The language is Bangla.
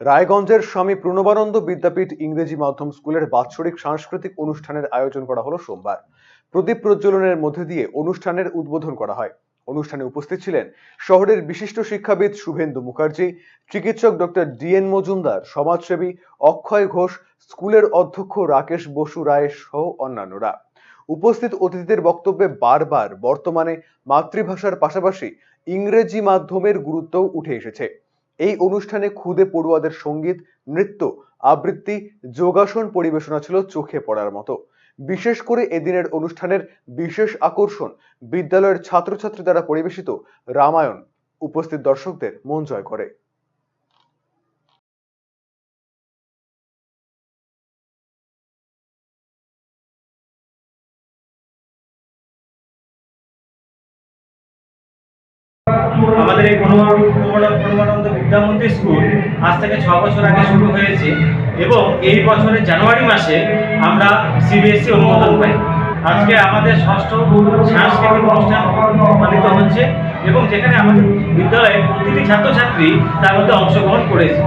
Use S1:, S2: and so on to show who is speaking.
S1: রায়গঞ্জের স্বামী প্রণবানন্দ বিদ্যাপীঠ ইংরেজি মাধ্যম স্কুলের বাৎসরিক সাংস্কৃতিক অনুষ্ঠানের আয়োজন করা হলো সোমবার। প্রদীপ প্রজ্বলনের মধ্যে দিয়ে অনুষ্ঠানের উদ্বোধন করা হয়। অনুষ্ঠানে উপস্থিত ছিলেন শহরের বিশিষ্ট শিক্ষাবিদ শুভেন্দু মুখার্জি, চিকিৎসক ডক্টর ডিএন মজুমদার, সমাজসেবী অক্ষয় ঘোষ, স্কুলের অধ্যক্ষ রাকেশ বসু রায় সহ অন্যান্যরা। উপস্থিত অতিথিদের বক্তব্যে বারবার বর্তমানে মাতৃভাষার পাশাপাশি ইংরেজি মাধ্যমের গুরুত্বও উঠে এসেছে। এই অনুষ্ঠানে খুদে পড়ুয়াদের সংগীত, নৃত্য, আবৃত্তি, যোগাসন পরিবেশনা ছিল চোখে পড়ার মতো। বিশেষ করে এদিনের অনুষ্ঠানের বিশেষ আকর্ষণ বিদ্যালয়ের ছাত্রছাত্রী দ্বারা পরিবেশিত রামায়ণ। উপস্থিত দর্শকদের মন জয় করে।
S2: আমাদের এই পূর্ণ- পূর্ণ- পূর্ণানন্দ বিদ্যা মন্দির স্কুল আজ থেকে ছ বছর আগে শুরু হয়েছে এবং এই বছরের জানুয়ারি মাসে আমরা সিবিএসসি অনুমোদন পাই। আজকে আমাদের ষষ্ঠ সাংস্কৃতিক অনুষ্ঠান পালিত হচ্ছে এবং যেখানে আমাদের বিদ্যালয়ের প্রতিটি ছাত্রছাত্রী তার মধ্যে অংশগ্রহণ করেছে।